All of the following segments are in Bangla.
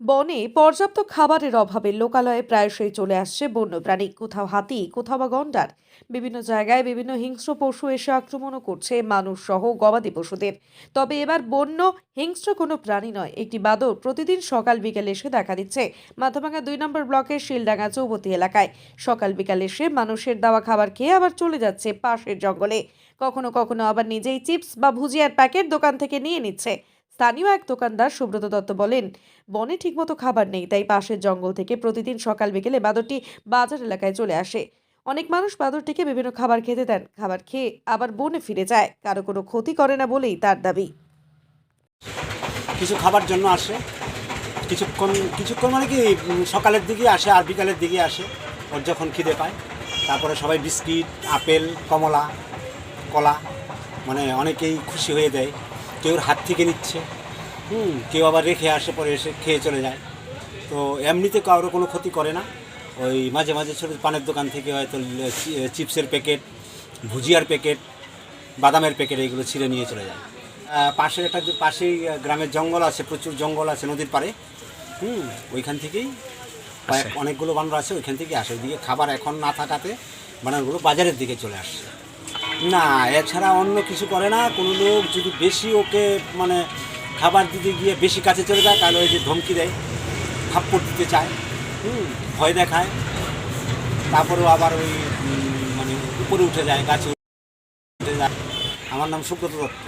বনে পর্যাপ্ত খাবারের অভাবে লোকালয়ে প্রায়শই চলে আসছে বন্যপ্রাণী। কোথাও হাতি, কোথাও বা গন্ডার। বিভিন্ন জায়গায় বিভিন্ন হিংস্র পশু এসে আক্রমণও করছে মানুষ সহ গবাদি পশুদের। তবে এবার বন্য, হিংস্র কোনো প্রাণী নয়, একটি বাদর প্রতিদিন সকাল বিকেল এসে দেখা দিচ্ছে। মাথাভাঙা দুই নম্বর ব্লকের শিলডাঙ্গা চৌবতী এলাকায় সকাল বিকাল এসে মানুষের দেওয়া খাবার খেয়ে আবার চলে যাচ্ছে পাশের জঙ্গলে। কখনো কখনো আবার নিজেই চিপস বা ভুজিয়ার প্যাকেট দোকান থেকে নিয়ে নিচ্ছে। স্থানীয় এক দোকানদার সুব্রত দত্ত বলেন, বনে ঠিকমতো খাবার নেই, তাই পাশের জঙ্গল থেকে প্রতিদিন সকাল বিকেলে বাদরটি বাজার এলাকায় চলে আসে। অনেক মানুষ বাদরটিকে বিভিন্ন খাবার খেতে দেন। খাবার খেয়ে আবার বনে ফিরে যায়। কারও কোনো ক্ষতি করে না বলেই তার দাবি। কিছু খাবার জন্য আসে। কিছুক্ষণ কিছুক্ষণ মানে কি, সকালের দিকে আসে আর বিকালের দিকে আসে। ওর যখন খিদে পায়, তারপরে সবাই বিস্কিট, আপেল, কমলা, কলা মানে অনেকেই খুশি হয়ে দেয়। কেউ হাত থেকে নিচ্ছে হুম কেউ আবার রেখে আসে পরে এসে খেয়ে চলে যায়। তো এমনিতে কারোর কোনো ক্ষতি করে না। ওই মাঝে মাঝে ছোটো পানের দোকান থেকে হয়তো চিপসের প্যাকেট ভুজিয়ার প্যাকেট বাদামের প্যাকেট এইগুলো ছিঁড়ে নিয়ে চলে যায়। আহ, পাশে একটা পাশেই গ্রামের জঙ্গল আছে প্রচুর জঙ্গল আছে নদীর পাড়ে। হুম ওইখান থেকেই অনেকগুলো বানর আছে ওইখান থেকে আসে। ওইদিকে খাবার এখন না থাকাতে বানরগুলো বাজারের দিকে চলে আসছে। না এছাড়া অন্য কিছু করে না। কোনো লোক যদি বেশি ওকে মানে খাবার দিতে গিয়ে বেশি কাছে চলে যায় তাহলে ওই যে ধমকি দেয় থাপ্পড় দিতে চায় হুম ভয় দেখায়। তারপরেও আবার ওই মানে উপরে উঠে যায় গাছে উঠে যায়। আমার নাম সুব্রত দত্ত।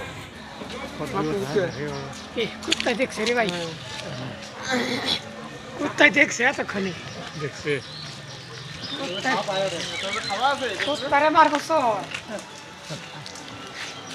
এ, দেখছে রে ভাই। দেখছে এতক্ষণে। দেখছে। কুত্তারে মারবো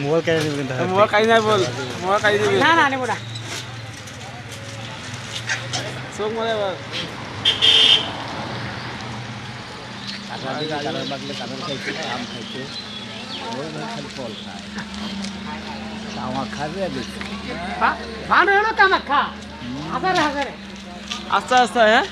মোয়া খাই নাই বল। মোয়া খাই দিবি না না নেব না। চোখ মারে এবার। ভালো হলো কামাখা হাজারে হাজারে। আস্তে আস্তে হ্যাঁ?